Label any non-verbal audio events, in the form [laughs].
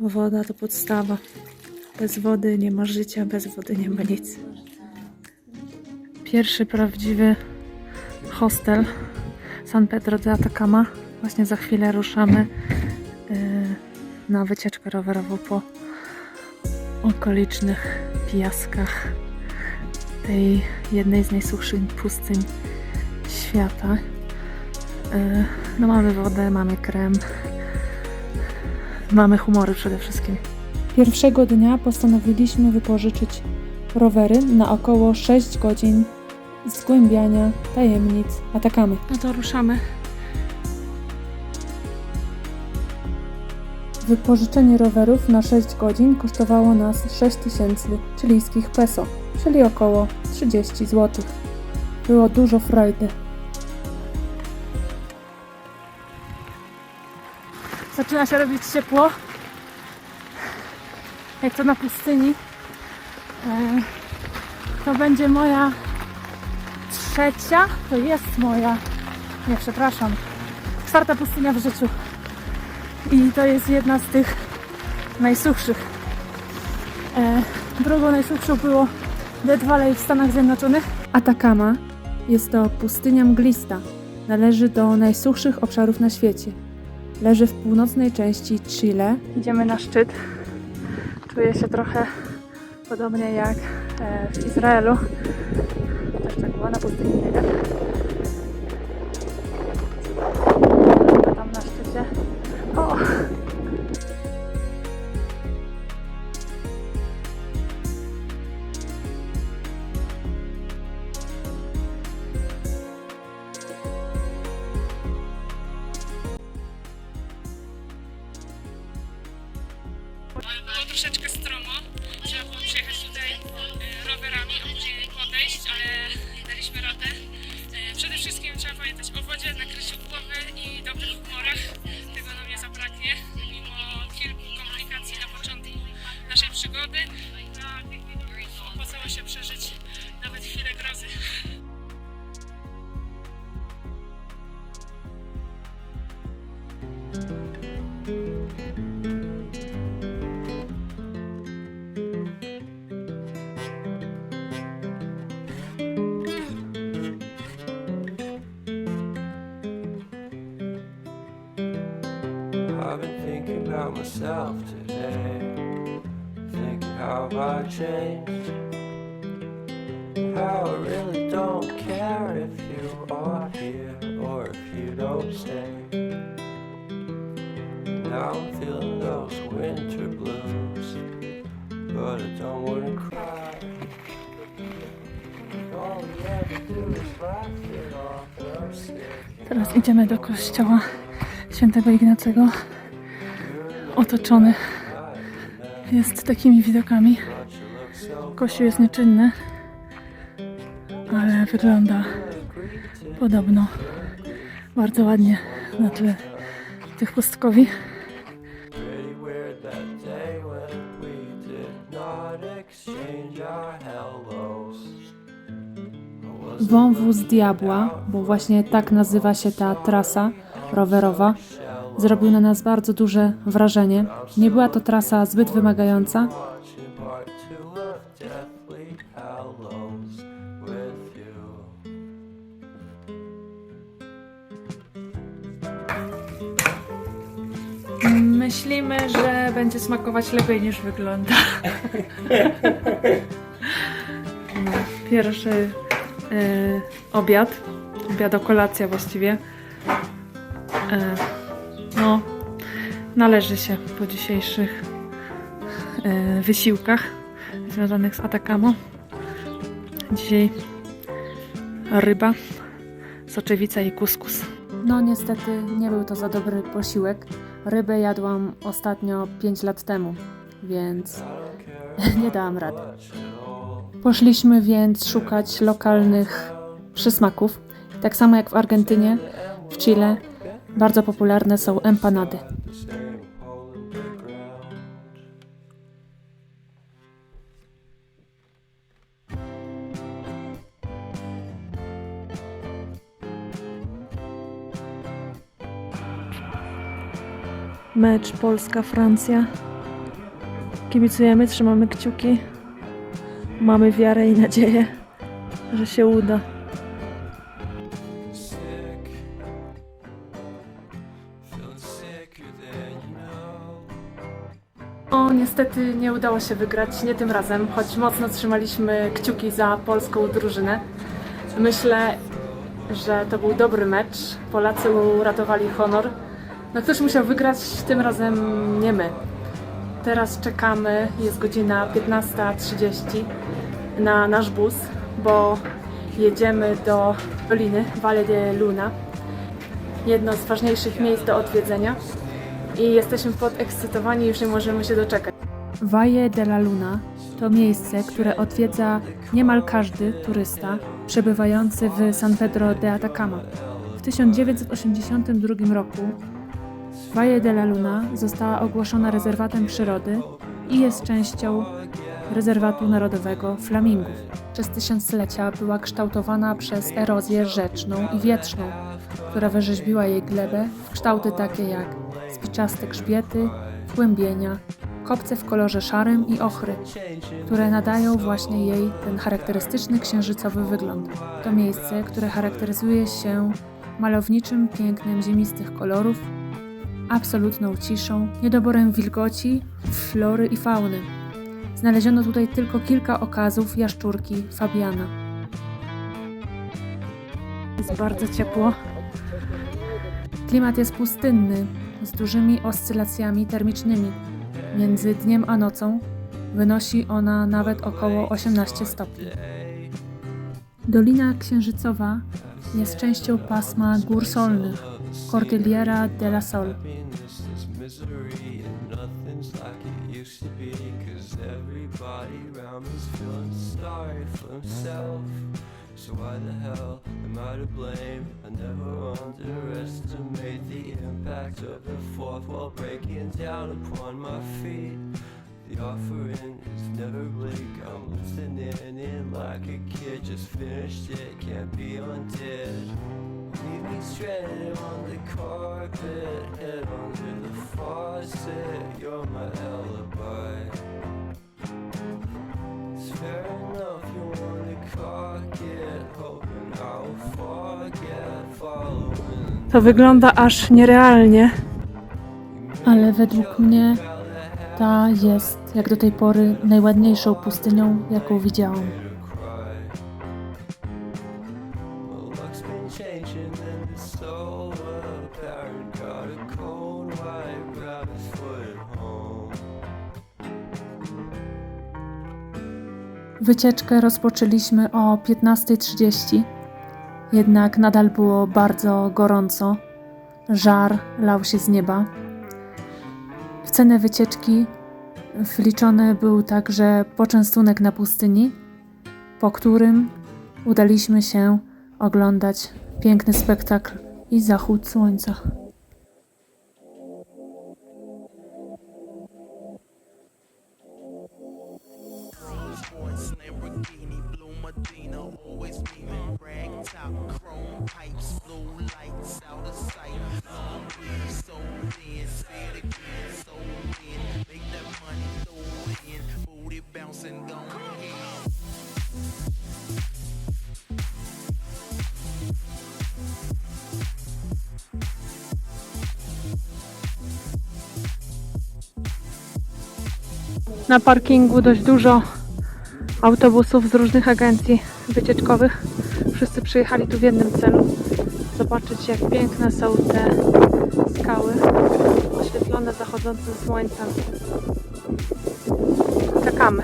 Woda to podstawa. Bez wody nie ma życia, bez wody nie ma nic. Pierwszy prawdziwy hostel San Pedro de Atacama. Właśnie za chwilę ruszamy yy, na wycieczkę rowerową po okolicznych piaskach tej jednej z najsuchszych pustyń świata. Yy, No mamy wodę, mamy krem, mamy humory przede wszystkim. Pierwszego dnia postanowiliśmy wypożyczyć rowery na około 6 godzin zgłębiania tajemnic Atakamy. No to ruszamy. Wypożyczenie rowerów na 6 godzin kosztowało nas 6000 chilijskich peso, czyli około 30 zł. Było dużo frajdy. Zaczyna się robić ciepło. Jak to na pustyni. E, To będzie moja trzecia, to jest moja, nie przepraszam, czwarta pustynia w życiu. I to jest jedna z tych najsuchszych. E, drugą najsuchszą było Death Valley w Stanach Zjednoczonych. Atacama jest to pustynia mglista. Należy do najsuchszych obszarów na świecie. Leży w północnej części Chile. Idziemy na szczyt. Czuję się trochę podobnie jak e, w Izraelu. Też tak było na pustyni. I've been thinking about myself today. Thinking how I changed. How I really don't care if you are here or if you don't stay. Now I'm feeling those winter blues, but I don't wanna cry. Teraz idziemy do kościoła świętego Ignacego. Otoczony jest takimi widokami. Kościół jest nieczynny, ale wygląda podobno bardzo ładnie na tle tych pustkowi. Wąwóz Diabła, bo właśnie tak nazywa się ta trasa rowerowa, zrobił na nas bardzo duże wrażenie. Nie była to trasa zbyt wymagająca. Myślimy, że będzie smakować lepiej niż wygląda. No, pierwszy y, obiad, obiad kolacja właściwie. E, no, należy się po dzisiejszych e, wysiłkach związanych z Atakamo. Dzisiaj ryba, soczewica i kuskus. No niestety nie był to za dobry posiłek. Rybę jadłam ostatnio 5 lat temu, więc [laughs] nie dałam rady. Poszliśmy więc szukać lokalnych przysmaków. Tak samo jak w Argentynie, w Chile, bardzo popularne są empanady. Mecz Polska-Francja Kibicujemy, trzymamy kciuki. Mamy wiarę i nadzieję, że się uda. Niestety nie udało się wygrać, nie tym razem, choć mocno trzymaliśmy kciuki za polską drużynę. Myślę, że to był dobry mecz. Polacy uratowali honor. No ktoś musiał wygrać, tym razem nie my. Teraz czekamy, jest godzina 15.30 na nasz bus, bo jedziemy do Doliny Valle de Luna. Jedno z ważniejszych miejsc do odwiedzenia i jesteśmy podekscytowani, już nie możemy się doczekać. Valle de la Luna to miejsce, które odwiedza niemal każdy turysta przebywający w San Pedro de Atacama. W 1982 roku Valle de la Luna została ogłoszona rezerwatem przyrody i jest częścią rezerwatu narodowego flamingów. Przez tysiąclecia była kształtowana przez erozję rzeczną i wietrzną, która wyrzeźbiła jej glebę w kształty takie jak spiczaste grzbiety, wgłębienia, kopce w kolorze szarym i ochry, które nadają właśnie jej ten charakterystyczny księżycowy wygląd. To miejsce, które charakteryzuje się malowniczym pięknem ziemistych kolorów, absolutną ciszą, niedoborem wilgoci, flory i fauny. Znaleziono tutaj tylko kilka okazów jaszczurki Fabiana. Jest bardzo ciepło. Klimat jest pustynny, z dużymi oscylacjami termicznymi. Między dniem a nocą wynosi ona nawet około 18 stopni. Dolina Księżycowa jest częścią pasma gór solnych Cordillera de la Sol. So why the hell am I to blame? I never underestimate the impact of the fourth wall breaking down upon my feet. The offering is never bleak. I'm listening in like a kid, just finished it, can't be undid. Leave me stranded on the carpet, head under the faucet. You're my alibi. To wygląda aż nierealnie. Ale według mnie ta jest, jak do tej pory, najładniejszą pustynią, jaką widziałam. Wycieczkę rozpoczęliśmy o 15.30, jednak nadal było bardzo gorąco. Żar lał się z nieba. W cenę wycieczki wliczony był także poczęstunek na pustyni, po którym udaliśmy się oglądać piękny spektakl i zachód słońca. Na parkingu dość dużo autobusów z różnych agencji wycieczkowych. Wszyscy przyjechali tu w jednym celu. Zobaczyć jak piękne są te skały oświetlone zachodzącym słońcem. Czekamy.